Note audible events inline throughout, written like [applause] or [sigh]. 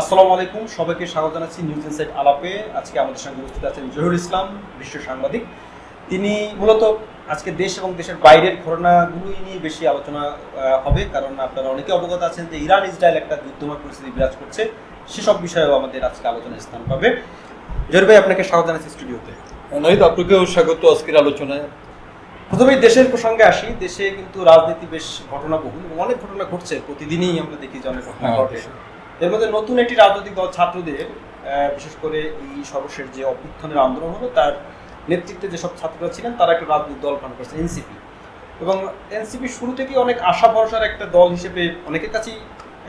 আসসালামু আলাইকুম সবাইকে স্বাগত জানাচ্ছি নিউজ ইনসাইট আলাপে। আজকে আমাদের সঙ্গে উপস্থিত আছেন জহিরুল ইসলাম বিশ্ব সাংবাদিক। তিনি মূলত আজকে দেশ এবং দেশের বাইরের ঘটনাগুলোই নিয়ে বেশি আলোচনা হবে কারণ আপনারা অনেকে অবগত আছেন যে ইরান ইসরায়েল একটা যুদ্ধময় পরিস্থিতি বিরাজ করছে। সেসব বিষয়েও আমাদের আজকে আলোচনায় স্থান পাবে। জহির ভাই আপনাকে স্বাগত জানাচ্ছি স্টুডিওতে। নাহিদ আপনাকেও স্বাগত আজকের আলোচনায়। প্রথমেই দেশের প্রসঙ্গে আসি। দেশে কিন্তু রাজনীতি বেশ ঘটনাবহুল এবং অনেক ঘটনা ঘটছে। প্রতিদিনই আমরা দেখি যে অনেক ঘটনা হ্যাঁ, ঘটে। এর মধ্যে নতুন একটি রাজনৈতিক দল ছাত্রদের বিশেষ করে এই সর্বশেষ যে অভ্যুত্থানের আন্দোলন হলো, তার নেতৃত্বে যেসব ছাত্ররা ছিলেন, তারা একটা রাজনৈতিক দল গঠন করেছে, এনসিপি। এবং এনসিপি শুরু থেকেই অনেক আশা ভরসার একটা দল হিসেবে অনেকের কাছেই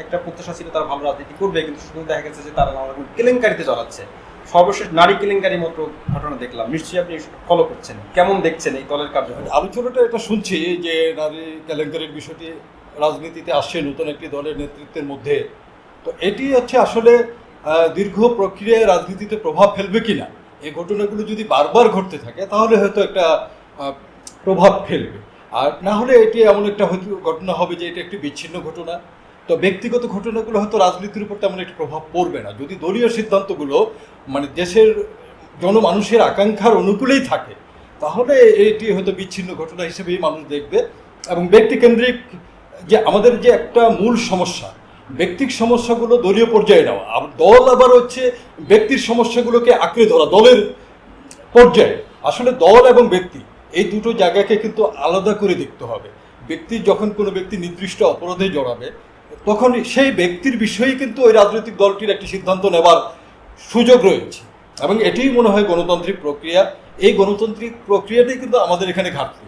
একটা প্রত্যাশা ছিল তারা ভালো রাজনীতি করবে, কিন্তু শুধু দেখা গেছে যে তারা নানা রকম কেলেঙ্কারিতে জড়াচ্ছে। সর্বশেষ নারী কেলেঙ্কারির মতো ঘটনা দেখলাম। নিশ্চয়ই আপনি ফলো করছেন। কেমন দেখছেন এই দলের কার্যক্রম আলোচনাটা এটা শুনছি যে নারী কেলেঙ্কারির বিষয়টি রাজনীতিতে আসছে নতুন একটি দলের নেতৃত্বের মধ্যে। তো এটি হচ্ছে আসলে দীর্ঘ প্রক্রিয়ায় রাজনীতিতে প্রভাব ফেলবে কিনা, এই ঘটনাগুলো যদি বারবার ঘটতে থাকে, তাহলে হয়তো একটা প্রভাব ফেলবে। আর না হলে এটি এমন একটা হয়তো ঘটনা হবে যে এটা একটি বিচ্ছিন্ন ঘটনা। তো ব্যক্তিগত ঘটনাগুলো হয়তো রাজনীতির উপর তেমন একটা প্রভাব পড়বে না। যদি দলীয় সিদ্ধান্তগুলো মানে দেশের জনমানুষের আকাঙ্ক্ষার অনুকূলেই থাকে, তাহলে এটি হয়তো বিচ্ছিন্ন ঘটনা হিসেবেই মানুষ দেখবে। এবং ব্যক্তিকেন্দ্রিক যে আমাদের যে একটা মূল সমস্যা ব্যক্তিক সমস্যাগুলো দলীয় পর্যায়ে নেওয়া। আর দল আবার হচ্ছে ব্যক্তির সমস্যাগুলোকে আঁকড়ে ধরা দলের পর্যায়ে। আসলে দল এবং ব্যক্তি এই দুটো জায়গাকে কিন্তু আলাদা করে দেখতে হবে। ব্যক্তি যখন কোনো ব্যক্তি নির্দিষ্ট অপরাধে জড়াবে তখন সেই ব্যক্তির বিষয়েই কিন্তু ওই রাজনৈতিক দলটির একটি সিদ্ধান্ত নেবার সুযোগ রয়েছে। এবং এটিই মনে হয় গণতান্ত্রিক প্রক্রিয়া। এই গণতান্ত্রিক প্রক্রিয়াটাই কিন্তু আমাদের এখানে ঘাটতি।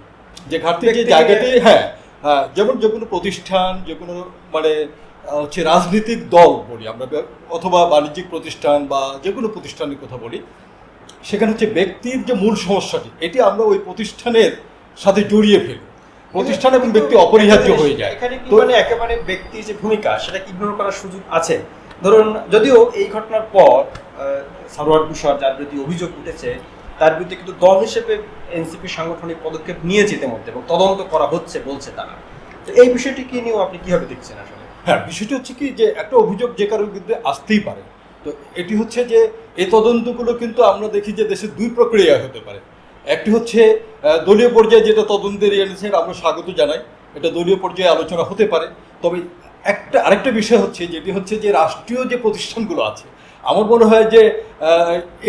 যে ঘাটতি যে হ্যাঁ হ্যাঁ যেমন যে কোনো প্রতিষ্ঠান যে কোনো মানে হচ্ছে রাজনৈতিক দল বলি আমরা অথবা বাণিজ্যিক প্রতিষ্ঠান বা যে কোনো প্রতিষ্ঠানের কথা বলি সেখানে হচ্ছে ব্যক্তির যে মূল সমস্যাটি এটি আমরা ওই প্রতিষ্ঠানের সাথে জড়িয়ে ফেলি। প্রতিষ্ঠান এবং ব্যক্তি অপরিহার্য হয়ে যায়। এখানে তো মানে একেবারে ব্যক্তির যে ভূমিকা সেটা ইগনোর করার সুযোগ আছে। ধরুন যদিও এই ঘটনার পর সারোয়ার তুষার যার বিরুদ্ধে অভিযোগ উঠেছে তার বিরুদ্ধে কিন্তু দল হিসেবে এনসিপি সাংগঠনিক পদক্ষেপ নিয়েছে ইতিমধ্যে এবং তদন্ত করা হচ্ছে বলছে তারা। তো এই বিষয়টি কি নিয়েও আপনি কীভাবে দেখছেন আসলে? হ্যাঁ বিষয়টি হচ্ছে কি যে একটা অভিযোগ যে কারোর বিরুদ্ধে আসতেই পারে। তো এটি হচ্ছে যে এই তদন্তগুলো কিন্তু আমরা দেখি যে দেশে দুই প্রক্রিয়া হতে পারে। একটি হচ্ছে দলীয় পর্যায়ে যেটা তদন্তের এনেছে আমরা স্বাগত জানাই। এটা দলীয় পর্যায়ে আলোচনা হতে পারে। তবে একটা, আরেকটা বিষয় হচ্ছে যেটি হচ্ছে যে রাষ্ট্রীয় যে প্রতিষ্ঠানগুলো আছে, আমার মনে হয় যে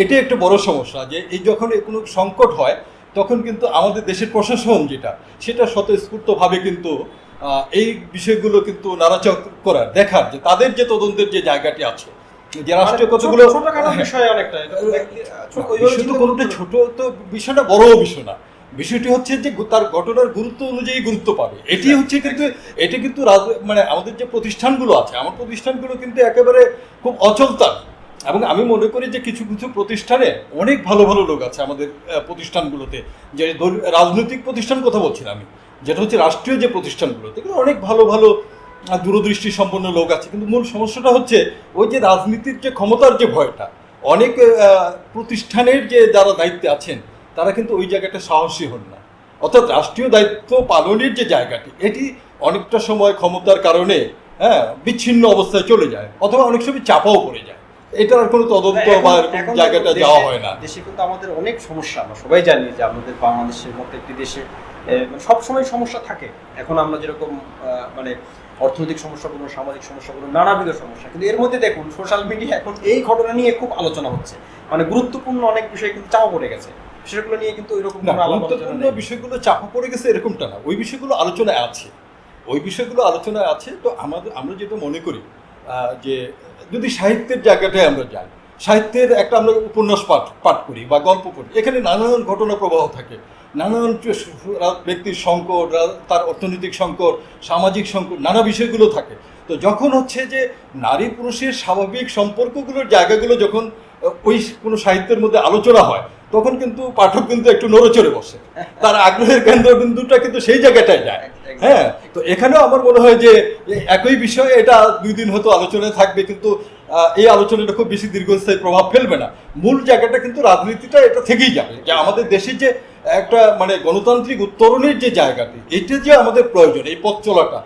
এটি একটা বড় সমস্যা যে এই যখন কোনো সংকট হয়, তখন কিন্তু আমাদের দেশের প্রশাসন যেটা, সেটা স্বতঃস্ফূর্তভাবে কিন্তু এই বিষয়গুলো কিন্তু নাড়াচাড়া করার দেখার যে তাদের যে তদন্তের যে জায়গাটি আছে যে রাষ্ট্রীয় মানে কতগুলো বিষয় অনেকটা বিষয় তো চিন্তা কোনোটা ছোট তো বিষয়টা বড় বিষয় না। বিষয়টি হচ্ছে যে তার ঘটনার গুরুত্ব অনুযায়ী গুরুত্ব পাবে। এটি হচ্ছে কিন্তু এটি কিন্তু মানে আমাদের যে প্রতিষ্ঠানগুলো আছে আমার প্রতিষ্ঠানগুলো কিন্তু একেবারে খুব অচলতা এবং আমি মনে করি যে কিছু কিছু প্রতিষ্ঠানে অনেক ভালো ভালো লোক আছে আমাদের প্রতিষ্ঠানগুলোতে। যে রাজনৈতিক প্রতিষ্ঠান কথা বলছি আমি। যেটা হচ্ছে রাষ্ট্রীয় যে প্রতিষ্ঠানগুলোতে এগুলো অনেক ভালো ভালো দূরদৃষ্টি সম্পন্ন লোক আছে। কিন্তু মূল সমস্যাটা হচ্ছে ওই যে রাজনীতির যে ক্ষমতার যে ভয়টা অনেক প্রতিষ্ঠানের যে যারা দায়িত্বে আছেন তারা কিন্তু ওই জায়গাটা সাহসী হন না। অর্থাৎ রাষ্ট্রীয় দায়িত্ব পালনের যে জায়গাটি এটি অনেকটা সময় ক্ষমতার কারণে হ্যাঁ বিচ্ছিন্ন অবস্থায় চলে যায় অথবা অনেক সময় চাপাও পড়ে যায়। এটার আর কোনো তদন্ত বা এরকম জায়গাটা যাওয়া হয় না। দেশে কিন্তু আমাদের অনেক সমস্যা আমরা সবাই জানি যে আমাদের বাংলাদেশের মতো একটি দেশে সব সময় সমস্যা থাকে। এখন আমরা যেরকম মানে অর্থনৈতিক সমস্যা বলুন সামাজিক সমস্যা বলুন নানাবিধ সমস্যা। কিন্তু এর মধ্যে দেখুন সোশ্যাল মিডিয়া এখন এই ঘটনা নিয়ে খুব আলোচনা হচ্ছে। মানে গুরুত্বপূর্ণ অনেক বিষয় কিন্তু চাপা পড়ে গেছে। সেগুলো নিয়ে কিন্তু আলোচনা গুরুত্বপূর্ণ। বিষয়গুলো চাপা পড়ে গেছে এরকমটা না। ওই বিষয়গুলো আলোচনায় আছে। ওই বিষয়গুলো আলোচনায় আছে। তো আমাদের আমরা যেটা মনে করি যে যদি সাহিত্যের জায়গাটায় আমরা যাই সাহিত্যের একটা আমরা উপন্যাস পাঠ পাঠ করি বা গল্প পড়ি এখানে নানান ঘটনা প্রবাহ থাকে। নানান ব্যক্তির সংকট তার অর্থনৈতিক সংকট সামাজিক সংকট নানা বিষয়গুলো থাকে। তো যখন হচ্ছে যে নারী পুরুষের স্বাভাবিক সম্পর্কগুলোর জায়গাগুলো যখন ওই কোনো সাহিত্যের মধ্যে আলোচনা হয় তখন কিন্তু পাঠক কিন্তু একটু নড়েচড়ে বসে। তার আগ্রহের কেন্দ্রবিন্দুটা কিন্তু সেই জায়গাটায় যায়। হ্যাঁ তো এখানেও আমার মনে হয় যে একই বিষয়ে এটা দুই দিন হয়তো আলোচনায় থাকবে কিন্তু এই আলোচনাটা খুব বেশি দীর্ঘস্থায়ী প্রভাব ফেলবে না। মূল জায়গাটা কিন্তু রাজনীতিটা এটা থেকেই যাবে। যে আমাদের দেশে যে একটা মানে গণতান্ত্রিক উত্তরণের যে জায়গাটি, এটা যে আমাদের প্রয়োজন, এই পথ চলাটা।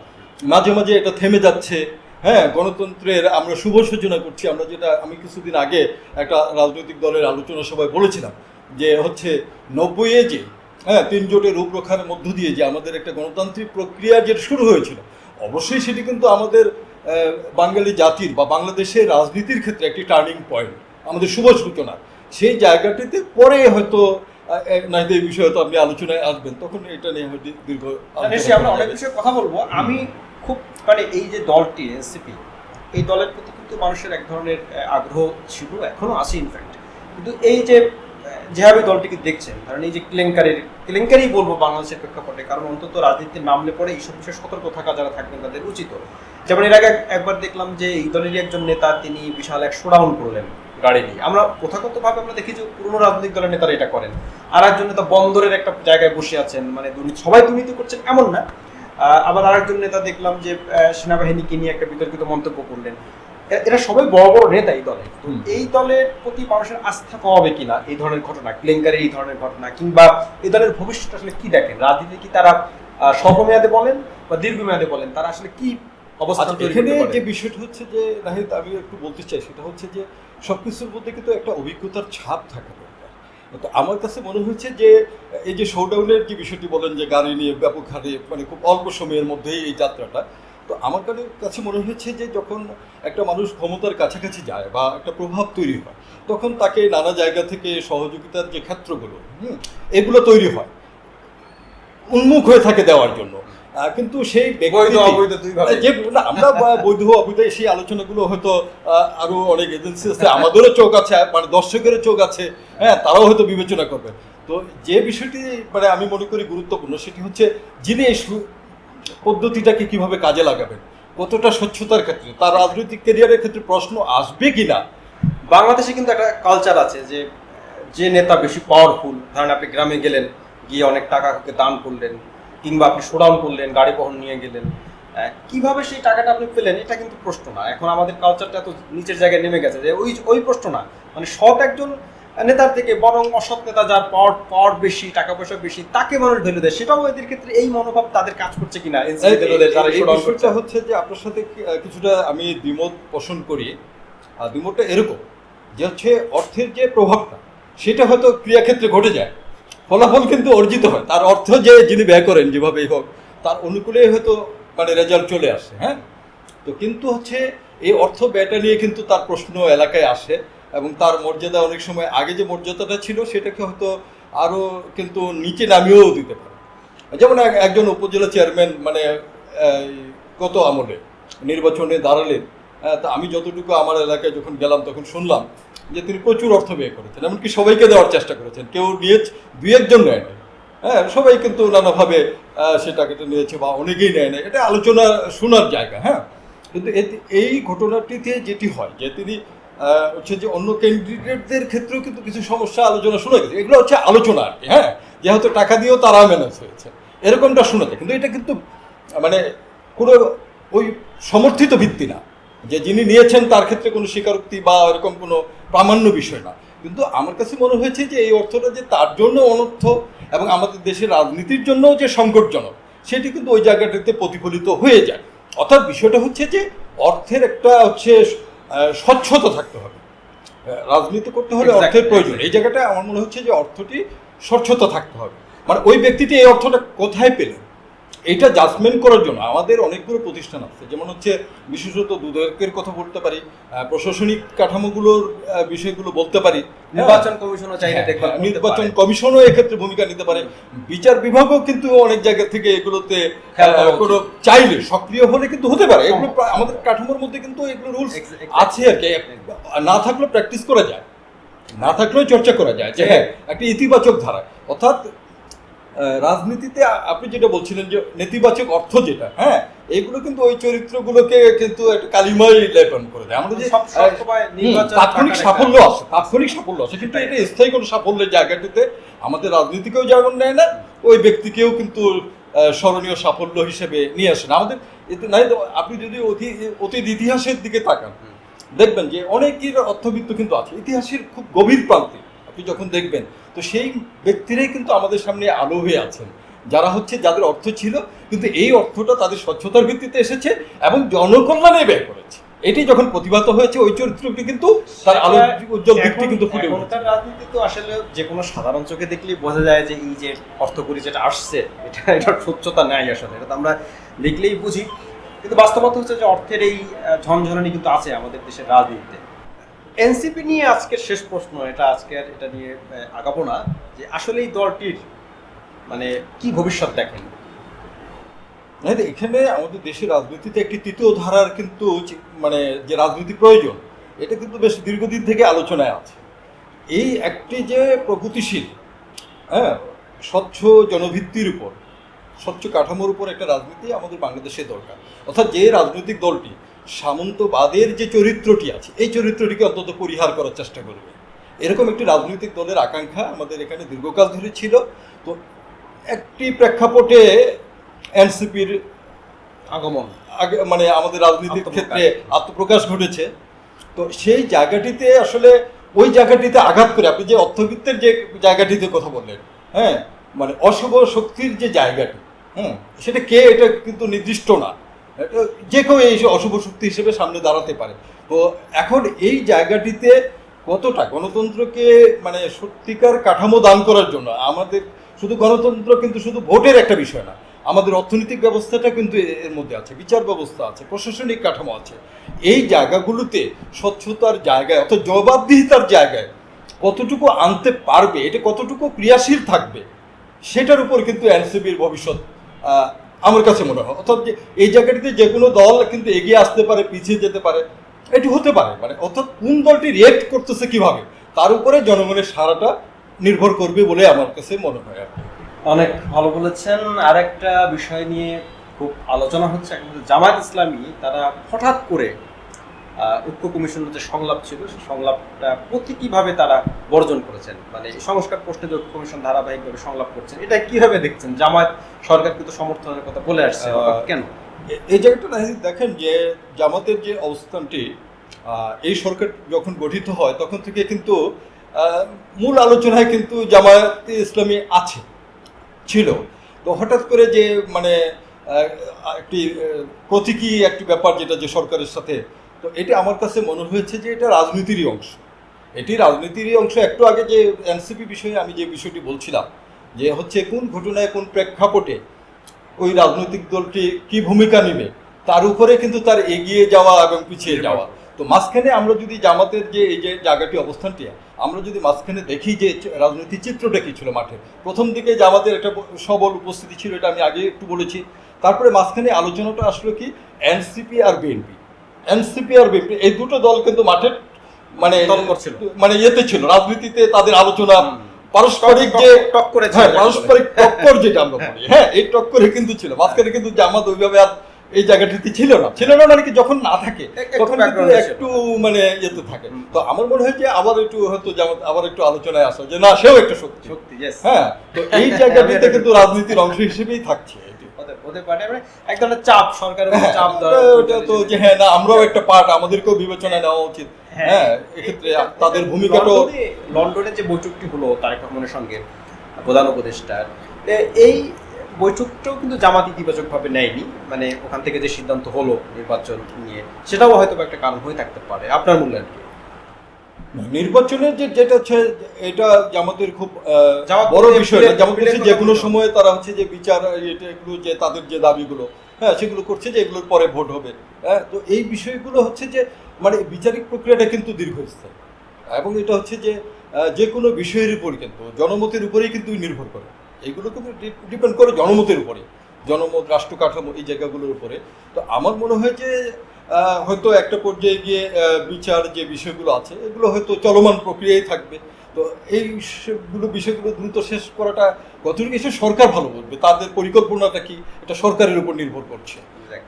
মাঝে মাঝে এটা থেমে যাচ্ছে। হ্যাঁ গণতন্ত্রের আমরা শুভ সূচনা করছি। আমরা যেটা, আমি কিছুদিন আগে একটা রাজনৈতিক দলের আলোচনা সভায় বলেছিলাম যে হচ্ছে নব্বইয়ে যে হ্যাঁ তিন জোটের রূপরেখার মধ্য দিয়ে যে আমাদের একটা গণতান্ত্রিক প্রক্রিয়া যে শুরু হয়েছিল, অবশ্যই সেটি কিন্তু আমাদের বাঙালি জাতির বা বাংলাদেশের রাজনীতির ক্ষেত্রে একটি টার্নিং পয়েন্ট আমাদের শুভ সূচনা। সেই জায়গাটিতে পরে হয়তো নয়তো এই বিষয়ে তো আপনি আলোচনায় আসবেন তখন এটা নিয়ে দীর্ঘ নিশ্চয়ই আমরা অনেক বিষয়ে কথা বলব। আমি খুব মানে এই যে দলটি এনসিপি এই দলের প্রতি কিন্তু মানুষের এক ধরনের আগ্রহ ছিল এখনও আছে ইনফ্যাক্ট কিন্তু এই যে যেভাবে দলটিকে দেখছেন কারণ এই যে কেলেঙ্কারির কেলেঙ্কারি বলব বাংলাদেশের প্রেক্ষাপটে কারণ অন্তত রাজনীতির নামলে পরে এইসব বিষয়ে সতর্ক থাকা যারা থাকবেন তাদের উচিত। যেমন এর আগে একবার দেখলাম যে এই দলেরই একজন নেতা তিনি বিশাল এক শোডাউন করলেন। গাড়ি নিয়ে। আমরা প্রথাগতভাবে আমরা দেখি যে পুরনো রাজনৈতিক দলের নেতারা এটা করেন। আর একজন নেতা বন্দরের একটা জায়গায় বসে আছেন মানে দুর্নীতি সবাই দুর্নীতি করছেন এমন না। আবার আরেকজন নেতা দেখলাম যে সেনাবাহিনীকে নিয়ে একটা বিতর্কিত মন্তব্য করলেন। এরা সবাই বড় বড় নেতা এই দলে তো এই দলের প্রতি মানুষের আস্থা কমাবে কিনা এই ধরনের ঘটনা কেলেঙ্কারের এই ধরনের ঘটনা কিংবা এই দলের ভবিষ্যৎ আসলে কি দেখেন? রাজনীতি কি তারা স্বল্পমেয়াদে বলেন বা দীর্ঘমেয়াদে বলেন? তারা আসলে কি অবস্থান আচ্ছা, এখানে যে বিষয়টা হচ্ছে যে নাহিদ আমি একটু বলতে চাই সেটা হচ্ছে যে সবকিছুর মধ্যে কিন্তু একটা অভিজ্ঞতার ছাপ থাকা তো আমার কাছে মনে হয়েছে যে, এই যে শোডাউনের যে বিষয়টি বলেন যে গাড়ি নিয়ে ব্যাপক হারে মানে খুব অল্প সময়ের মধ্যেই এই যাত্রাটা, তো আমার কাছে- মনে হয়েছে যে যখন একটা মানুষ ক্ষমতার কাছাকাছি যায় বা একটা প্রভাব তৈরি হয়, তখন তাকে নানা জায়গা থেকে সহযোগিতার যে ক্ষেত্রগুলো এগুলো তৈরি হয়। উন্মুখ হয়ে থাকে দেওয়ার জন্য। কিন্তু সেই যে না আমরা বৈধ অবৈধ সেই আলোচনাগুলো হয়তো আহ, আরও অনেক এজেন্সি আছে আমাদেরও চোখ আছে মানে দর্শকেরও চোখ আছে হ্যাঁ তারাও হয়তো বিবেচনা করবে। তো যে বিষয়টি মানে আমি মনে করি গুরুত্বপূর্ণ সেটি হচ্ছে যিনি এই পদ্ধতিটাকে কীভাবে কাজে লাগাবেন কতটা স্বচ্ছতার ক্ষেত্রে তার রাজনৈতিক ক্যারিয়ারের ক্ষেত্রে প্রশ্ন আসবে কিনা? বাংলাদেশে কিন্তু একটা কালচার আছে যে যে নেতা বেশি পাওয়ারফুল ধরেন আপনি গ্রামে গেলেন গিয়ে অনেক টাকা দান করলেন কিংবা আপনি শোডাউন করলেন গাড়ি বহন নিয়ে গেলেন কীভাবে সেই টাকাটা আপনি পেলেন এটা কিন্তু প্রশ্ন না। এখন আমাদের কালচারটা এত নিচের জায়গায় নেমে গেছে যে ওই ওই প্রশ্ন না। মানে সৎ একজন নেতার থেকে বরং অসৎ নেতা যার পাওয়ার পাওয়ার বেশি টাকা পয়সা বেশি তাকে মানুষ ভ্যালু দেয় সেটাও এদের ক্ষেত্রে এই মনোভাব তাদের কাজ করছে কিনা বিষয়টা হচ্ছে যে আপনার সাথে কিছুটা আমি দ্বিমত পোষণ করি। আর দ্বিমতটা এরকম যে হচ্ছে অর্থের যে প্রভাবটা সেটা হয়তো ক্রিয়াক্ষেত্রে ঘটে যায়। ফলাফল কিন্তু অর্জিত হয়। তার অর্থ যে যিনি ব্যয় করেন যেভাবেই হোক তার অনুকূলেই হয়তো মানে রেজাল্ট চলে আসে হ্যাঁ? তো কিন্তু হচ্ছে এই অর্থ ব্যয়টা নিয়ে কিন্তু তার প্রশ্ন এলাকায় আসে এবং তার মর্যাদা অনেক সময় আগে যে মর্যাদাটা ছিল সেটাকে হয়তো আরও কিন্তু নিচে নামিয়েও দিতে পারে। যেমন এক- একজন উপজেলা চেয়ারম্যান মানে গত আমলে নির্বাচনে দাঁড়ালেন হ্যাঁ, তা আমি যতটুকু আমার এলাকায় যখন গেলাম তখন শুনলাম যে তিনি প্রচুর অর্থ ব্যয় করেছেন এমনকি সবাইকে দেওয়ার চেষ্টা করেছেন। কেউ নিয়ে দুই একজন নেয় হ্যাঁ সবাই কিন্তু নানাভাবে আহ, সে টাকাটা নিয়েছে বা অনেকেই নেয় না এটা আলোচনা শোনার জায়গা হ্যাঁ। কিন্তু এই ঘটনাটিতে যেটি হয় যে তিনি হচ্ছে যে অন্য ক্যান্ডিডেটদের ক্ষেত্রেও কিন্তু কিছু সমস্যা আলোচনা শোনা গেছে। এগুলো হচ্ছে আলোচনা আর কি হ্যাঁ। যেহেতু টাকা দিয়েও তারা ম্যানেজ হয়েছে। এরকমটা শোনা যায়। কিন্তু এটা কিন্তু মানে কোনো ওই সমর্থিত ভিত্তি না। যে যিনি নিয়েছেন তার ক্ষেত্রে কোনো স্বীকারোক্তি বা এরকম কোনো প্রামাণ্য বিষয় না। কিন্তু আমার কাছে মনে হয়েছে যে এই অর্থটা যে তার জন্য অনর্থ এবং আমাদের দেশের রাজনীতির জন্যও যে সংকটজনক সেটি কিন্তু ওই জায়গাটাতে প্রতিফলিত হয়ে যায়। অর্থাৎ বিষয়টা হচ্ছে যে অর্থের একটা হচ্ছে স্বচ্ছতা থাকতে হবে। রাজনীতি করতে হলে অর্থের প্রয়োজন। এই জায়গাটা আমার মনে হচ্ছে যে অর্থটি স্বচ্ছতা থাকতে হবে। মানে ওই ব্যক্তিটি এই অর্থটা কোথায় পেলেন? এটা জাজমেন্ট করার জন্য আমাদের অনেকগুলো প্রতিষ্ঠান আছে। যেমন হচ্ছে বিশেষত দুদকের কথা বলতে পারি প্রশাসনিক কাঠামোগুলোর বিষয়গুলো বলতে পারি। নির্বাচন কমিশনও চাইলে হ্যাঁ, হ্যাঁ, নির্বাচন কমিশনও এক্ষেত্রে ভূমিকা নিতে পারে। বিচার বিভাগও কিন্তু অনেক জায়গা থেকে এগুলোতে কোনো চাইলে সক্রিয় হলে কিন্তু হতে পারে। এগুলো আমাদের কাঠামোর মধ্যে কিন্তু এগুলো রুলস আছে আর কি। না থাকলেও প্র্যাকটিস করা যায়। না থাকলেও চর্চা করা যায় যে হ্যাঁ একটা ইতিবাচক ধারা। অর্থাৎ রাজনীতিতে আপনি যেটা বলছিলেন যে নেতিবাচক অর্থ যেটা হ্যাঁ এগুলো কিন্তু ওই চরিত্রগুলোকে কিন্তু একটা কালিমাই লেপন করে দেয়। আমরা যে তাৎক্ষণিক সাফল্য আছে তাৎক্ষণিক সাফল্য আছে কিন্তু এটা স্থায়ী কোনো সাফল্যের জায়গাটিতে আমাদের রাজনীতিকেও যেমন নেয় না ওই ব্যক্তিকেও কিন্তু স্মরণীয় সাফল্য হিসেবে নিয়ে আসেন আমাদের এতে নাই আপনি যদি অতি অতীত ইতিহাসের দিকে তাকান দেখবেন যে অনেকের অর্থবিত্ত কিন্তু আছে। ইতিহাসের খুব গভীর প্রান্তে আপনি যখন দেখবেন তো সেই ব্যক্তিরাই কিন্তু আমাদের সামনে আলো হয়ে আছেন। যারা হচ্ছে যাদের অর্থ ছিল কিন্তু এই অর্থটা তাদের স্বচ্ছতার ভিত্তিতে এসেছে এবং জনকল্যাণে ব্যয় করেছে। এটি যখন প্রতিভাত হয়েছে ওই চরিত্রটি কিন্তু তার আলো উজ্জ্বল দিকটি কিন্তু ফুটে উঠেছে। রাজনীতি তো আসলে যে কোনো সাধারণ চোখে দেখলেই বোঝা যায় যে এই যে অর্থকরী যেটা আসছে এটা এটার স্বচ্ছতা নাই আসলে। এটা তো আমরা দেখলেই বুঝি। কিন্তু বাস্তবতা হচ্ছে যে অর্থের এই ঝনঝনানি কিন্তু আছে আমাদের দেশের রাজনীতিতে। এনসিপি নিয়ে আজকের শেষ প্রশ্ন এটা আজকের এটা নিয়ে আগাবো না যে আসলে এই দলটির মানে কি ভবিষ্যৎ দেখেন? না, এখানে আমাদের দেশের রাজনীতিতে একটি তৃতীয় ধারার কিন্তু মানে যে রাজনীতি প্রয়োজন এটা কিন্তু বেশ দীর্ঘদিন থেকে আলোচনায় আছে। এই একটি যে প্রগতিশীল হ্যাঁ স্বচ্ছ জনভিত্তির উপর স্বচ্ছ কাঠামোর উপর একটা রাজনীতি আমাদের বাংলাদেশে দরকার। অর্থাৎ যে রাজনৈতিক দলটি সামন্তবাদের যে চরিত্রটি আছে এই চরিত্রটিকে অন্তত পরিহার করার চেষ্টা করবে। এরকম একটি রাজনৈতিক দলের আকাঙ্ক্ষা আমাদের এখানে দীর্ঘকাল ধরে ছিল। তো একটি প্রেক্ষাপটে এনসিপির আগমন আগে মানে আমাদের রাজনীতির। ক্ষেত্রে আত্মপ্রকাশ ঘটেছে। তো সেই জায়গাটিতে আসলে ওই জায়গাটিতে আঘাত করে আপনি যে অর্থবিত্তের যে জায়গাটিতে কথা বললেন হ্যাঁ মানে অশুভ শক্তির যে জায়গাটি হুম সেটা কে এটা কিন্তু নির্দিষ্ট না। যে কেউ এই অশুভ শক্তি হিসেবে সামনে দাঁড়াতে পারে। তো এখন এই জায়গাটিতে কতটা গণতন্ত্রকে মানে সত্যিকার কাঠামো দান করার জন্য আমাদের, শুধু গণতন্ত্র কিন্তু শুধু ভোটের একটা বিষয় না, আমাদের অর্থনৈতিক ব্যবস্থাটা কিন্তু এর মধ্যে আছে, বিচার ব্যবস্থা আছে, প্রশাসনিক কাঠামো আছে। এই জায়গাগুলোতে স্বচ্ছতার জায়গায় অর্থাৎ জবাবদিহিতার জায়গায় কতটুকু আনতে পারবে, এটা কতটুকু ক্রিয়াশীল থাকবে, সেটার উপর কিন্তু এনসিপির ভবিষ্যৎ আমার কাছে মনে হয়। অর্থাৎ এই জায়গাটিতে যে কোনো দল কিন্তু এগিয়ে আসতে পারে, পিছিয়ে যেতে পারে, এটি হতে পারে। মানে অর্থাৎ কোন দলটি রিয়েক্ট করতেছে কীভাবে, তার উপরে জনগণের সারাটা নির্ভর করবে বলে আমার কাছে মনে হয় আর অনেক ভালো বলেছেন। আর একটা বিষয় নিয়ে খুব আলোচনা হচ্ছে জামায়াত ইসলামী, তারা হঠাৎ করে ঐক্য কমিশনের যে সংলাপ ছিল সেই সংলাপটা প্রতীকীভাবে তারা বর্জন করেছেন। মানে সংস্কার প্রশ্নে যে ঐক্য কমিশন ধারাবাহিকভাবে সংলাপ করছেন এটা কীভাবে দেখছেন? জামায়াত সরকার কিন্তু সমর্থনের কথা বলে আসছে কেন? এই জায়গাটা নাহিদ দেখেন যে জামাতের যে অবস্থানটি এই সরকার যখন গঠিত হয় তখন থেকে কিন্তু মূল আলোচনায় কিন্তু জামায়াতে ইসলামী আছে ছিল। তো হঠাৎ করে যে মানে একটি প্রতীকী একটি ব্যাপার যেটা যে সরকারের সাথে তো এটা আমার কাছে মনে হয়েছে যে এটা রাজনীতিরই অংশ। এটি রাজনীতিরই অংশ। একটু আগে যে এনসিপি বিষয়ে আমি যে বিষয়টি বলছিলাম, যে হচ্ছে কোন ঘটনায় কোন প্রেক্ষাপটে ওই রাজনৈতিক দলটি কি ভূমিকা নেবে, তার উপরে কিন্তু তার এগিয়ে যাওয়া এবং পিছিয়ে যাওয়া। তো মাঝখানে আমরা যদি জামাতের যে এই যে জায়গাটি, অবস্থানটি, আমরা যদি মাঝখানে দেখি যে রাজনৈতিক চিত্রটা কি ছিল মাঠে। প্রথম দিকে জামাতের একটা সবল উপস্থিতি ছিল, এটা আমি আগে একটু বলেছি। তারপরে মাঝখানে আলোচনাটা আসলো কি, এনসিপি আর বিএনপি। এনসিপি আর বিএনপি এই দুটো দল কিন্তু মাঠের মানে মানে ইয়েতে ছিল রাজনীতিতে তাদের আলোচনা পারস্পরিক যে টক- টক করে ছিল হ্যাঁ পারস্পরিক টক্কর যেটা আমরা বলি। হ্যাঁ। এই টক্করে কিন্তু ছিল। মাঝখানে কিন্তু জামাত ওইভাবে আর এই জায়গাটিতে ছিল না। ছিল না মানে কি যখন না থাকে তখন কিন্তু। একটু মানে ইয়েতে থাকে। তো আমার মনে হয় যে আবার একটু হয়তো জামাত আবার একটু আলোচনায় আসা যে না সেও একটা শক্তি। শক্তি হ্যাঁ তো এই [laughs] জায়গাটিতে কিন্তু রাজনীতির অংশ হিসেবেই থাকছে। হতে- হতে মানে এক ধরনের চাপ সরকারের উপর হ্যাঁ, চাপ দেওয়া ওটা- ওটা তো যে হ্যাঁ না আমরাও একটা পার্ট আমাদেরকেও বিবেচনায় নেওয়া উচিত। হ্যাঁ। হ্যাঁ এক্ষেত্রে তাদের ভূমিকাটাও লন্ডনে- লন্ডনে যে বৈঠকটি হলো তারেক রহমানের সঙ্গে প্রধান উপদেষ্টার এই বৈঠকটাও কিন্তু জামাত ইতিবাচকভাবে নেয়নি। মানে ওখান থেকে যে সিদ্ধান্ত হলো নির্বাচন নিয়ে সেটাও হয়তো একটা কারণ হয়ে থাকতে পারে। আপনার মূল্যায়ন কি? নির্বাচনের যে যেটা হচ্ছে এটা জামাতের খুব বড় বিষয় হচ্ছে যে কোনো। সময় তারা হচ্ছে যে বিচার এটা এগুলো যে তাদের যে দাবিগুলো হ্যাঁ সেগুলো করছে যে এগুলোর পরে ভোট হবে। হ্যাঁ তো এই বিষয়গুলো হচ্ছে যে মানে বিচারিক প্রক্রিয়াটা কিন্তু দীর্ঘস্থায়ী। এবং এটা হচ্ছে যে যে কোনো বিষয়ের উপর কিন্তু জনমতের উপরেই কিন্তু নির্ভর করে। এগুলো কিন্তু ডিপেন্ড করে জনমতের উপরে। জনমত রাষ্ট্র কাঠামো এই জায়গাগুলোর উপরে। তো আমার মনে হয় যে হয়তো একটা পর্যায়ে গিয়ে বিচার যে বিষয়গুলো আছে এগুলো হয়তো চলমান প্রক্রিয়ায় থাকবে। তো এই সবগুলো বিষয়গুলো দ্রুত শেষ করাটা কতটুকু? এসে সরকার ভালো বলবে। তাদের পরিকল্পনাটা কি? এটা সরকারের উপর নির্ভর করছে।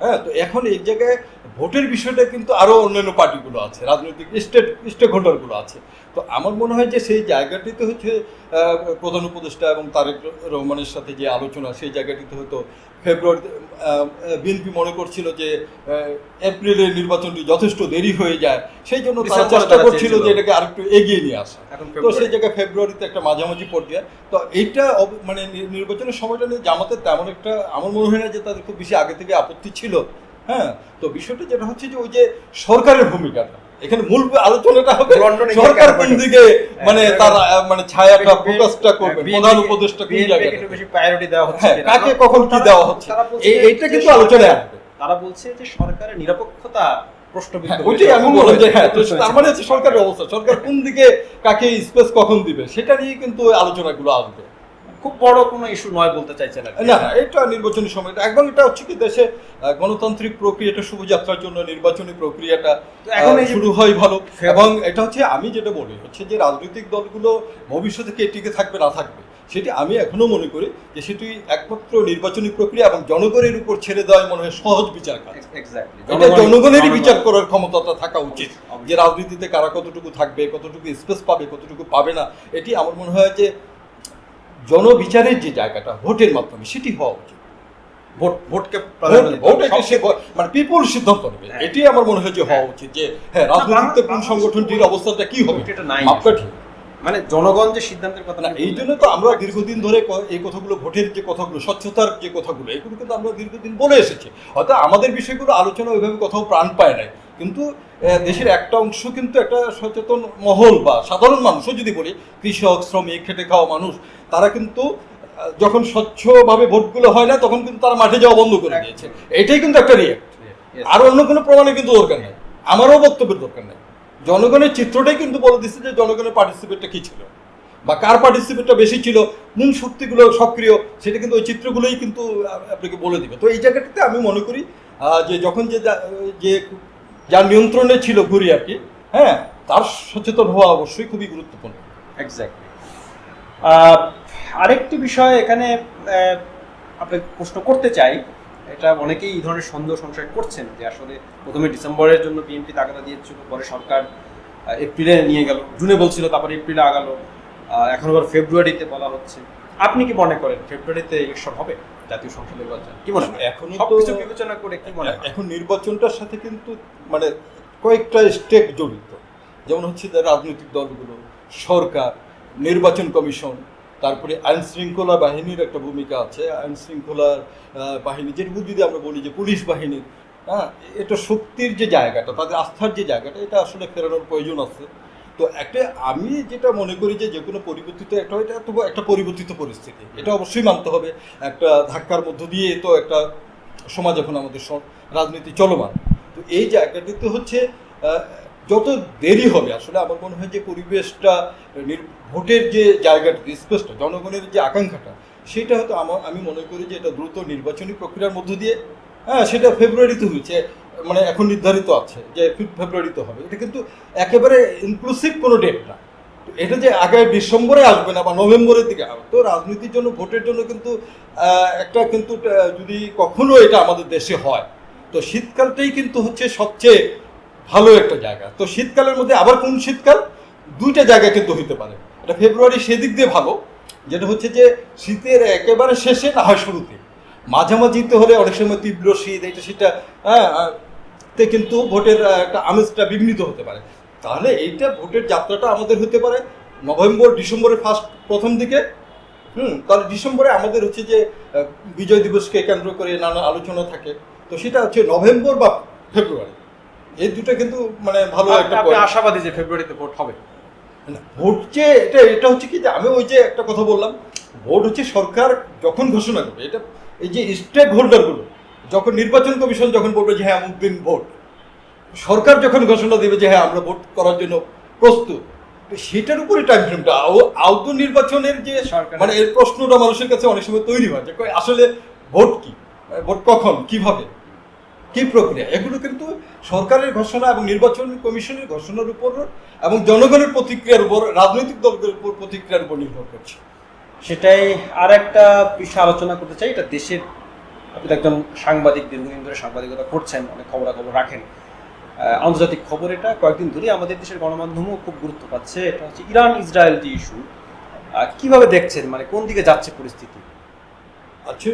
হ্যাঁ তো এখন এই জায়গায় ভোটের বিষয়টা কিন্তু আরও অন্যান্য পার্টিগুলো আছে রাজনৈতিক স্টেট স্টেক হোল্ডারগুলো আছে। তো আমার মনে হয় যে সেই জায়গাটিতে হচ্ছে প্রধান উপদেষ্টা এবং তারেক রহমানের সাথে যে আলোচনা সেই জায়গাটিতে হয়তো ফেব্রুয়ারিতে বিএনপি মনে করছিল যে এপ্রিলের নির্বাচনটি যথেষ্ট দেরি হয়ে যায় সেই জন্য তারা চেষ্টা করছিল যে এটাকে আরেকটু এগিয়ে নিয়ে আসা। তো সেই জায়গায় ফেব্রুয়ারিতে একটা মাঝামাঝি পর্যায়ে। তো এইটা মানে নির্বাচনের সময়টা নিয়ে জামাতের তেমন একটা আমার মনে হয় না যে তাদের খুব বেশি আগে থেকে আপত্তি ছিল। হ্যাঁ তো বিষয়টা যেটা হচ্ছে যে ওই যে সরকারের ভূমিকাটা এখানে মূল আলোচনাটা হবে সরকার কোন দিকে মানে হ্যাঁ, তার মানে ছায়াটা ফোকাসটা করবে প্রধান উপদেষ্টা কোন জায়গায় একটু বেশি প্রায়োরিটি দেওয়া হচ্ছে হ্যাঁ কাকে কখন কি দেওয়া হচ্ছে? এই- এইটা কিন্তু আলোচনায় আসবে। তারা বলছে যে সরকারের নিরপেক্ষতা প্রশ্নবিদ্ধ হ্যাঁ, হয়েছে। ওইটাই আমি বললাম যে হ্যাঁ তার মানে হচ্ছে সরকারের অবস্থা। সরকার কোন দিকে কাকে স্পেস কখন দিবে? সেটা নিয়ে কিন্তু আলোচনাগুলো আসবে। খুব বড় কোনো ইস্যু নয় বলতে চাইছেন না এটা নির্বাচনী সময়টা একদম এটা হচ্ছে কি দেশে গণতান্ত্রিক প্রক্রিয়াটা শুভযাত্রার জন্য নির্বাচনী প্রক্রিয়াটা এখন শুরু হয় ভালো। এবং এটা হচ্ছে আমি যেটা বলি হচ্ছে যে রাজনৈতিক দলগুলো ভবিষ্যতে কে টিকে থাকবে না থাকবে সেটি আমি এখনও মনে করি যে সেটি একমাত্র নির্বাচনী প্রক্রিয়া এবং জনগণের উপর ছেড়ে দেওয়া মনে হয় সহজ বিচার কাজ। এটা জনগণেরই বিচার করার ক্ষমতাটা থাকা উচিত যে রাজনীতিতে কারা কতটুকু থাকবে কতটুকু স্পেস পাবে কতটুকু পাবে না এটি আমার মনে হয় যে জনবিচারের যে জায়গাটা ভোটের মাধ্যমে সেটি হওয়া উচিত। ভোট ভোটকে ভোট- মানে পিপুল সিদ্ধান্ত নেবে। হ্যাঁ। এটি আমার মনে হয় যে হওয়া উচিত যে হ্যাঁ রাজনীতিতে কোন সংগঠনটির অবস্থাটা কি হবে? এটা নাই। মানে জনগণ যে সিদ্ধান্তের কথা না এই জন্য তো আমরা দীর্ঘদিন ধরে এই কথাগুলো ভোটের যে কথাগুলো স্বচ্ছতার যে কথাগুলো এগুলো কিন্তু আমরা দীর্ঘদিন বলে এসেছি। হয়তো আমাদের বিষয়গুলো আলোচনা ওইভাবে কোথাও প্রাণ পায় নাই। কিন্তু দেশের একটা অংশ কিন্তু একটা সচেতন মহল বা সাধারণ মানুষও যদি বলি কৃষক শ্রমিক খেটে খাওয়া মানুষ তারা কিন্তু যখন স্বচ্ছভাবে ভোটগুলো হয় না তখন কিন্তু তারা মাঠে যাওয়া বন্ধ করে দিয়েছে। এটাই কিন্তু একটা রিয়েক্ট. আর অন্য কোনো প্রমাণের কিন্তু দরকার নেই। আমারও বক্তব্যের দরকার নেই। জনগণের চিত্রটাই কিন্তু বলে দিচ্ছে যে জনগণের পার্টিসিপেটটা কী ছিল? বা কার পার্টিসিপেটটা বেশি ছিল? কোন শক্তিগুলো সক্রিয়? সেটা কিন্তু ওই চিত্রগুলোই কিন্তু আপনাকে বলে দিবে। তো এই জায়গাটাতে আমি মনে করি যে যখন যে যে যার নিয়ন্ত্রণে ছিল ঘুরি আর কি হ্যাঁ তার সচেতন হওয়া অবশ্যই খুবই গুরুত্বপূর্ণ। এক্স্যাক্টলি আরেকটি বিষয় এখানে আহ, আপনাকে প্রশ্ন করতে চাই এটা অনেকেই এই ধরনের সন্দেহ সংশয় করছেন যে আসলে প্রথমে ডিসেম্বরের জন্য বিএনপি তাগাদা দিয়েছিল পরে সরকার এপ্রিলে নিয়ে গেল জুনে বলছিল তারপরে এপ্রিলে আগালো এখন আবার ফেব্রুয়ারিতে বলা হচ্ছে। আপনি কি মনে করেন ফেব্রুয়ারিতে ইলেকশন হবে? জাতীয় সংসদ নির্বাচন। কি মনে হয় এখনও সবকিছু বিবেচনা করে কি মনে হয় এখন নির্বাচনটার সাথে কিন্তু মানে কয়েকটা স্টেপ জড়িত। যেমন হচ্ছে যে রাজনৈতিক দলগুলো সরকার নির্বাচন কমিশন তারপরে আইন শৃঙ্খলা বাহিনীর একটা ভূমিকা আছে। আইন শৃঙ্খলার বাহিনী যেটুকু যদি আমরা বলি যে পুলিশ বাহিনীর হ্যাঁ এটা শক্তির যে জায়গাটা তাদের আস্থার যে জায়গাটা এটা আসলে ফেরানোর প্রয়োজন আছে। তো একটা আমি যেটা মনে করি যে যে কোনো পরিবর্তিত একটা এটা তবু একটা পরিবর্তিত পরিস্থিতি। এটা অবশ্যই মানতে হবে। একটা ধাক্কার মধ্য দিয়ে তো একটা সমাজ এখন আমাদের রাজনীতি চলমান। তো এই জায়গাটিতে হচ্ছে যত দেরি হবে, আসলে আমার মনে হয় যে পরিবেশটা ভোটের যে জায়গাটা স্পেসটা জনগণের যে আকাঙ্ক্ষাটা, সেটা হয়তো আমার আমি মনে করি যে এটা দ্রুত নির্বাচনী প্রক্রিয়ার মধ্য দিয়ে হ্যাঁ সেটা ফেব্রুয়ারিতে হয়েছে। মানে এখন নির্ধারিত আছে যে ফিফথ ফেব্রুয়ারিতে হবে। এটা কিন্তু একেবারে ইনক্লুসিভ কোনো ডেট না। এটা যে আগে ডিসেম্বরে আসবে না বা নভেম্বরের দিকে আসবে, তো রাজনীতির জন্য, ভোটের জন্য কিন্তু একটা কিন্তু যদি কখনো এটা আমাদের দেশে হয়, তো শীতকালটাই কিন্তু হচ্ছে সবচেয়ে ভালো একটা জায়গা। তো শীতকালের মধ্যে আবার কোন শীতকাল? দুইটা জায়গা কিন্তু হইতে পারে। এটা ফেব্রুয়ারি সেদিক দিয়ে ভালো, যেটা হচ্ছে যে শীতের একেবারে শেষে না হয় শুরুতে। মাঝামাঝিতে হলে অনেক সময় তীব্র শীত, এটা সেটা হ্যাঁ তে কিন্তু ভোটের একটা আমেজটা বিঘ্নিত হতে পারে। তাহলে এইটা ভোটের যাত্রাটা আমাদের হতে পারে নভেম্বর ডিসেম্বরের ফার্স্ট প্রথম দিকে। হুম তাহলে ডিসেম্বরে আমাদের হচ্ছে যে বিজয় দিবসকে কেন্দ্র করে নানা আলোচনা থাকে। তো সেটা হচ্ছে নভেম্বর বা ফেব্রুয়ারি। এই দুটো কিন্তু মানে ভালো একটা আশাবাদী যে ফেব্রুয়ারিতে ভোট হবে? ভোট যে এটা এটা হচ্ছে কি যে আমি ওই যে একটা কথা বললাম ভোট হচ্ছে সরকার যখন ঘোষণা করবে এটা এই যে স্টেক হোল্ডারগুলো যখন নির্বাচন কমিশন যখন বলবে যে হ্যাঁ অমুক দিন ভোট। সরকার যখন ঘোষণা দেবে যে হ্যাঁ আমরা ভোট করার জন্য প্রস্তুত। সেটার উপরে টাইম ফ্রেমটা আউট নির্বাচনের যে মানে এর প্রশ্নটা মানুষের কাছে অনেক সময় তৈরি হয় যে আসলে ভোট কি? ভোট কখন? কীভাবে? কি প্রক্রিয়া? এগুলো কিন্তু সরকারের ঘোষণা এবং নির্বাচন কমিশনের ঘোষণার উপর এবং জনগণের প্রতিক্রিয়ার উপর রাজনৈতিক দলগুলোর উপর প্রতিক্রিয়ার উপর নির্ভর করছে। সেটাই আর একটা বিষয় আলোচনা করতে চাই এটা দেশের আপনি একজন সাংবাদিক দীর্ঘদিন ধরে সাংবাদিকতা করছেন, অনেক খবরাখবর রাখেন। আন্তর্জাতিক খবর এটা কয়েকদিন ধরেই আমাদের দেশের গণমাধ্যমও খুব গুরুত্ব পাচ্ছে। এটা হচ্ছে ইরান ইসরায়েল যে ইস্যু কীভাবে দেখছেন? মানে কোন দিকে যাচ্ছে পরিস্থিতি? আচ্ছা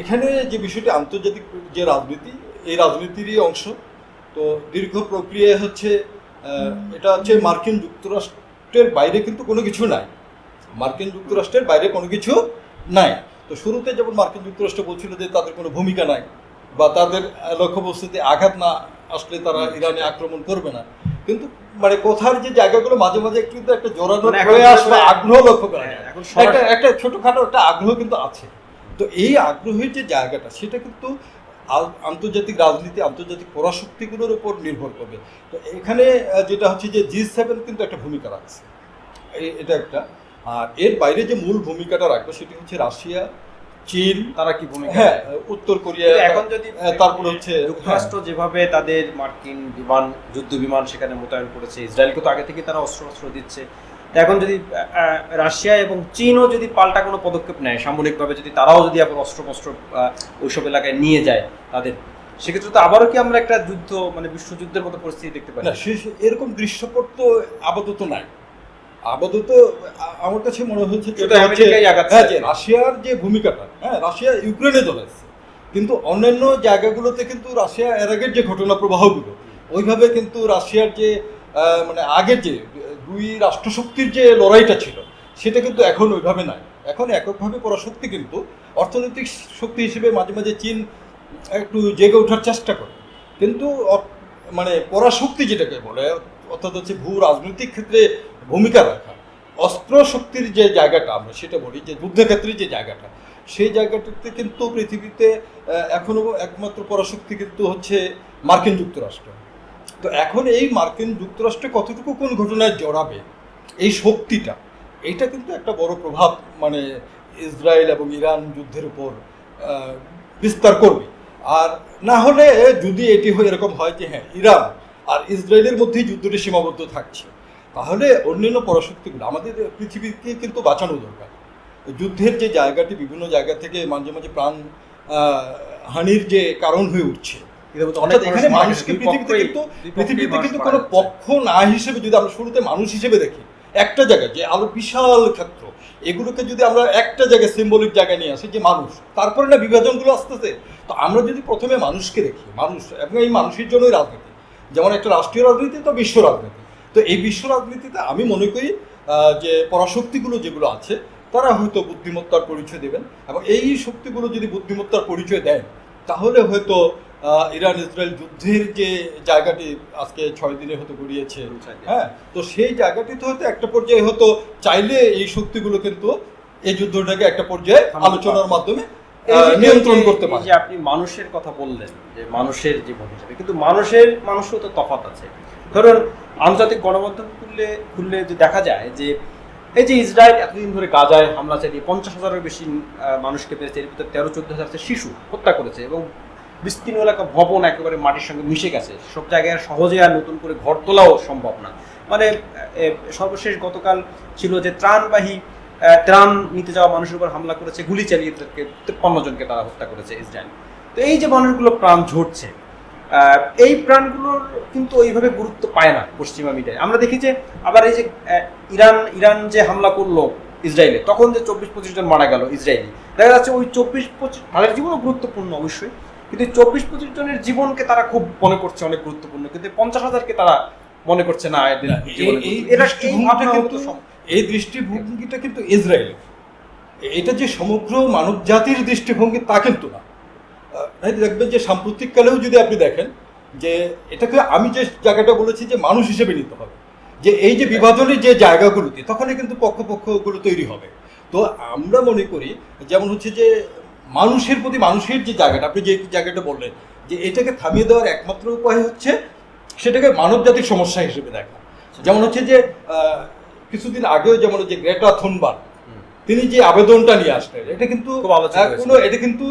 এখানে যে বিষয়টি আন্তর্জাতিক যে রাজনীতি, এই রাজনীতিরই অংশ। তো দীর্ঘ প্রক্রিয়া হচ্ছে এটা হচ্ছে মার্কিন যুক্তরাষ্ট্রের বাইরে কিন্তু কোনো কিছু নাই। মার্কিন যুক্তরাষ্ট্রের বাইরে কোনো কিছু নাই। তো শুরুতে যেমন মার্কিন যুক্তরাষ্ট্র বলছিল যে তাদের কোনো ভূমিকা নাই বা তাদের লক্ষ্যবস্তুতে আঘাত না আসলে তারা ইরানে আক্রমণ করবে না। কিন্তু মানে কোথার যে জায়গাগুলো মাঝে মাঝে কিন্তু একটা জোরালো মানে এখন প্রয়াস বা আসলে- আগ্রহ লক্ষ্য করা যায়। হ্যাঁ, একটা একটা ছোটখাটো একটা আগ্রহ কিন্তু আছে। তো এই আগ্রহের যে জায়গাটা সেটা কিন্তু আন্তর্জাতিক রাজনীতি আন্তর্জাতিক পরাশক্তিগুলোর উপর নির্ভর করবে। তো এখানে যেটা হচ্ছে যে জি সেভেন কিন্তু একটা ভূমিকা রাখছে। এটা একটা। আর এর বাইরে যে মূল ভূমিকাটা রাখবে সেটি হচ্ছে রাশিয়া চীন তারা কি ভূমিকা হ্যাঁ উত্তর কোরিয়া এখন যদি আহ, তারপর হচ্ছে যুক্তরাষ্ট্র যেভাবে তাদের মার্কিন বিমান যুদ্ধ বিমান সেখানে মোতায়েন করেছে ইসরায়েলকে তো আগে থেকে তারা অস্ত্র অস্ত্র দিচ্ছে এখন যদি রাশিয়া এবং চীনও যদি পাল্টা কোনো পদক্ষেপ নেয় সামরিকভাবে যদি তারাও যদি আবার অস্ত্র ফস্ত্র ওইসব এলাকায় নিয়ে যায় তাদের সেক্ষেত্রে তো আবারও কি আমরা একটা যুদ্ধ মানে বিশ্বযুদ্ধের মতো পরিস্থিতি দেখতে পাই না এরকম দৃশ্যপট তো আপাতত নাই। আপাতত আমার কাছে মনে হচ্ছে। হ্যাঁ রাশিয়ার যে ভূমিকাটা হ্যাঁ রাশিয়া ইউক্রেনে চলেছে কিন্তু অন্যান্য জায়গাগুলোতে কিন্তু রাশিয়া এর আগের যে ঘটনা প্রবাহগুলো ওইভাবে কিন্তু রাশিয়ার যে মানে আগের যে দুই রাষ্ট্রশক্তির যে লড়াইটা ছিল সেটা কিন্তু এখন ওইভাবে নাই। এখন এককভাবে পরাশক্তি কিন্তু অর্থনৈতিক শক্তি হিসেবে মাঝে মাঝে চীন একটু জেগে ওঠার চেষ্টা করে। কিন্তু মানে পরাশক্তি যেটাকে বলে অর্থাৎ হচ্ছে ভূ রাজনৈতিক ক্ষেত্রে ভূমিকা রাখা। অস্ত্র শক্তির যে জায়গাটা আমরা সেটা বলি যে যুদ্ধক্ষেত্রে যে জায়গাটা সেই জায়গাটাতে কিন্তু পৃথিবীতে আহ, এখনও একমাত্র পরাশক্তি কিন্তু হচ্ছে মার্কিন যুক্তরাষ্ট্র। তো এখন এই মার্কিন যুক্তরাষ্ট্রে কতটুকু কোন ঘটনায় জড়াবে এই শক্তিটা এইটা কিন্তু একটা বড় প্রভাব মানে ইসরায়েল এবং ইরান যুদ্ধের উপর বিস্তার করবে। আর না হলে যদি এটি এরকম হয় যে হ্যাঁ ইরান আর ইসরায়েলের মধ্যেই যুদ্ধটি সীমাবদ্ধ থাকছে। তাহলে অন্যান্য পরাশক্তিগুলো আমাদের পৃথিবীকে কিন্তু বাঁচানো দরকার। যুদ্ধের যে জায়গাটি বিভিন্ন জায়গা থেকে মাঝে মাঝে প্রাণ হানির যে কারণ হয়ে উঠছে অর্থাৎ এখানে মানুষকে পৃথিবীতে কিন্তু পৃথিবীতে কিন্তু কোনো পক্ষ না হিসেবে যদি আমরা শুরুতে মানুষ হিসেবে দেখি একটা জায়গায় যে আলো বিশাল ক্ষেত্র এগুলোকে যদি আমরা একটা জায়গায় সিম্বলিক জায়গায় নিয়ে আসি যে মানুষ তারপরে না বিভাজনগুলো আসতেছে। তো আমরা যদি প্রথমে মানুষকে দেখি মানুষ এবং এই মানুষের জন্যই রাজনীতি। যেমন একটা রাষ্ট্রীয় রাজনীতি তো বিশ্ব রাজনীতি। তো এই বিশ্ব রাজনীতিতে আমি মনে করি যে পরাশক্তিগুলো যেগুলো আছে তারা হয়তো বুদ্ধিমত্তার পরিচয় দেবেন এবং এই শক্তিগুলো যদি বুদ্ধিমত্তার পরিচয় দেন তাহলে হয়তো ইরান ইসরায়েল যুদ্ধের যে জায়গাটি আজকে ছয় দিনে হয়তো গড়িয়েছে হ্যাঁ তো সেই জায়গাটিতে হয়তো একটা পর্যায়ে হয়তো চাইলে এই শক্তিগুলো কিন্তু এই যুদ্ধটাকে একটা পর্যায়ে আলোচনার মাধ্যমে নিয়ন্ত্রণ করতে পারে। যে আপনি মানুষের কথা বললেন যে মানুষের জীবন হিসেবে কিন্তু মানুষের মানুষও তো তফাৎ আছে। ধরুন আন্তর্জাতিক গণমাধ্যম খুললে খুললে যে দেখা যায় যে এই যে ইসরায়েল এতদিন ধরে গাজায় হামলা চালিয়ে পঞ্চাশ হাজারের বেশি মানুষকে পেয়েছে এর ভিতরে তেরো, চোদ্দ হাজার শিশু হত্যা করেছে এবং বিস্তীর্ণ এলাকা, ভবন একেবারে মাটির সঙ্গে মিশে গেছে। সব জায়গায় সহজে আর নতুন করে ঘর তোলাও সম্ভব না। মানে সর্বশেষ গতকাল ছিল যে ত্রাণবাহী ত্রাণ নিতে যাওয়া মানুষের উপর হামলা করেছে, গুলি চালিয়ে তাদেরকে তিপ্পান্ন জনকে তারা হত্যা করেছে ইসরায়েল। তো এই যে মানুষগুলো প্রাণ ঝরছে এই প্রাণগুলোর কিন্তু ওইভাবে গুরুত্ব পায় না পশ্চিমা মিডিয়ায়। আমরা দেখি যে আবার এই যে ইরান ইরান যে হামলা করল ইসরায়েলে তখন যে চব্বিশ পঁচিশ জন মারা গেল ইসরায়েলি। দেখা যাচ্ছে ওই চব্বিশ পঁচিশ তাদের জীবনও গুরুত্বপূর্ণ অবশ্যই কিন্তু চব্বিশ পঁচিশ জনের জীবনকে তারা খুব মনে করছে অনেক গুরুত্বপূর্ণ কিন্তু পঞ্চাশ হাজারকে তারা মনে করছে না এই এটা এই দৃষ্টিভঙ্গিটা কিন্তু হতো সম- এই দৃষ্টিভঙ্গিটা কিন্তু ইসরায়েলের। এটা যে সমগ্র মানব জাতির দৃষ্টিভঙ্গি তা কিন্তু না। দেখবেন যে সাম্প্রতিককালেও যদি আপনি দেখেন যে এটাকে আমি যে জায়গাটা বলেছি যে মানুষ হিসেবে নিতে হবে যে এই যে বিভাজনের যে জায়গাগুলোতে, তখনই কিন্তু পক্ষপক্ষগুলো তৈরি হবে তো আমরা মনে করি, যেমন হচ্ছে যে মানুষের প্রতি মানুষের যে জায়গাটা, আপনি যে জায়গাটা বললেন, যে এটাকে থামিয়ে দেওয়ার একমাত্র উপায় হচ্ছে সেটাকে মানব সমস্যা হিসেবে দেখা যেমন হচ্ছে যে কিছুদিন আগেও যেমন যে গ্রেটা থুনবার। তিনি যে আবেদনটা নিয়ে আসলেন এটা কিন্তু। কোনো এটা কিন্তু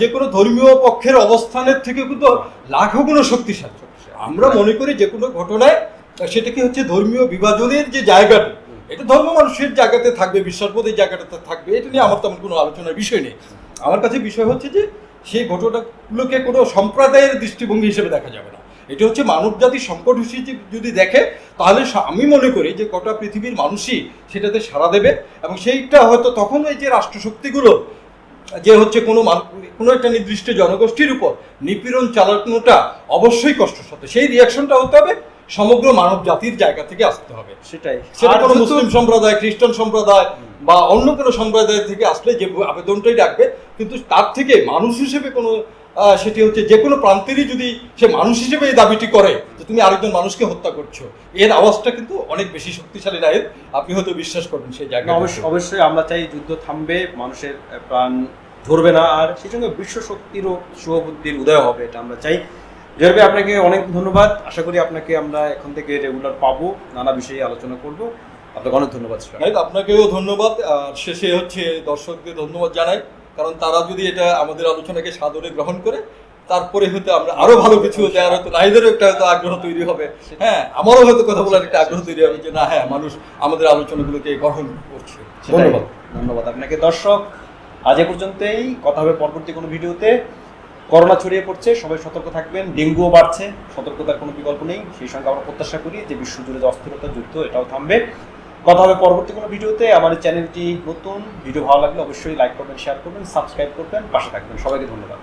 যে কোনো ধর্মীয় পক্ষের অবস্থানের থেকে কিন্তু লাখো গুণ শক্তিশালী। আমরা মনে করি যে কোনো ঘটনায় আহ, সেটা কি হচ্ছে ধর্মীয় বিভাজনের যে জায়গাটা এটা ধর্ম মানুষের জায়গাতে থাকবে বিশ্বাসবোধের জায়গাটাতে থাকবে এটা নিয়ে আমার তেমন কোনো আলোচনার বিষয় নেই। আমার কাছে বিষয় হচ্ছে যে সেই ঘটনাগুলোকে কোনো সম্প্রদায়ের দৃষ্টিভঙ্গি হিসেবে দেখা যাবে না। এটা হচ্ছে মানব জাতির সংকট হিসেবে যদি দেখে তাহলে আমি মনে করি যে গোটা পৃথিবীর মানুষই সেটাতে সাড়া দেবে এবং সেইটা হয়তো তখন ওই যে রাষ্ট্রশক্তিগুলো যে হচ্ছে কোনো কোনো একটা নির্দিষ্ট জনগোষ্ঠীর উপর নিপীড়ন চালানোটা অবশ্যই কষ্টসাধ্য। সেই রিয়াকশনটা হতে হবে সমগ্র মানব জাতির জায়গা থেকে আসতে হবে। সেটাই। সেটা কোনো মুসলিম সম্প্রদায় খ্রিস্টান সম্প্রদায় বা অন্য কোনো সম্প্রদায় থেকে আসলে যে আবেদনটাই রাখবে কিন্তু তার থেকে মানুষ হিসেবে কোনো সেটি হচ্ছে যে কোনো প্রান্তেরই যদি সে মানুষ হিসেবে এই দাবিটি করে যে তুমি আরেকজন মানুষকে হত্যা করছ এর আওয়াজটা কিন্তু অনেক বেশি শক্তিশালী রায়ের আপনি হয়তো বিশ্বাস করবেন সেই জায়গায়। অবশ্যই অবশ্যই আমরা চাই যুদ্ধ থামবে মানুষের প্রাণ ধরবে না আর সেই সঙ্গে বিশ্ব শক্তিরও শুভবুদ্ধির উদয় হবে এটা আমরা চাই। ভাই আপনাকে অনেক ধন্যবাদ। আশা করি আপনাকে আমরা এখন থেকে রেগুলার পাবো নানা বিষয়ে আলোচনা করব। আপনাকে অনেক ধন্যবাদ আপনাকেও ধন্যবাদ আর শেষে হচ্ছে দর্শকদের ধন্যবাদ জানাই। কারণ তারা যদি এটা আমাদের আলোচনাকে সাদরে গ্রহণ করে তারপরে হয়তো আমরা আরও ভালো কিছু দেওয়ার হয়তো নাইদেরও একটা হয়তো আগ্রহ তৈরি হবে। হ্যাঁ আমারও হয়তো কথা বলার একটা আগ্রহ তৈরি হবে যে না হ্যাঁ মানুষ আমাদের আলোচনাগুলোকে গ্রহণ করছে। ধন্যবাদ। ধন্যবাদ আপনাকে। দর্শক আজ এ পর্যন্তই। কথা হবে পরবর্তী কোনো ভিডিওতে। করোনা ছড়িয়ে পড়ছে সবাই সতর্ক থাকবেন ডেঙ্গুও বাড়ছে সতর্কতার কোনো বিকল্প নেই। সেই সঙ্গে আমরা প্রত্যাশা করি যে বিশ্বজুড়ে যে অস্থিরতা যুদ্ধ এটাও থামবে। কথা হবে পরবর্তী কোনো ভিডিওতে। আমাদের চ্যানেলটি নতুন, ভিডিও ভালো লাগলে অবশ্যই লাইক করবেন শেয়ার করবেন সাবস্ক্রাইব করবেন, পাশে থাকবেন। সবাইকে ধন্যবাদ।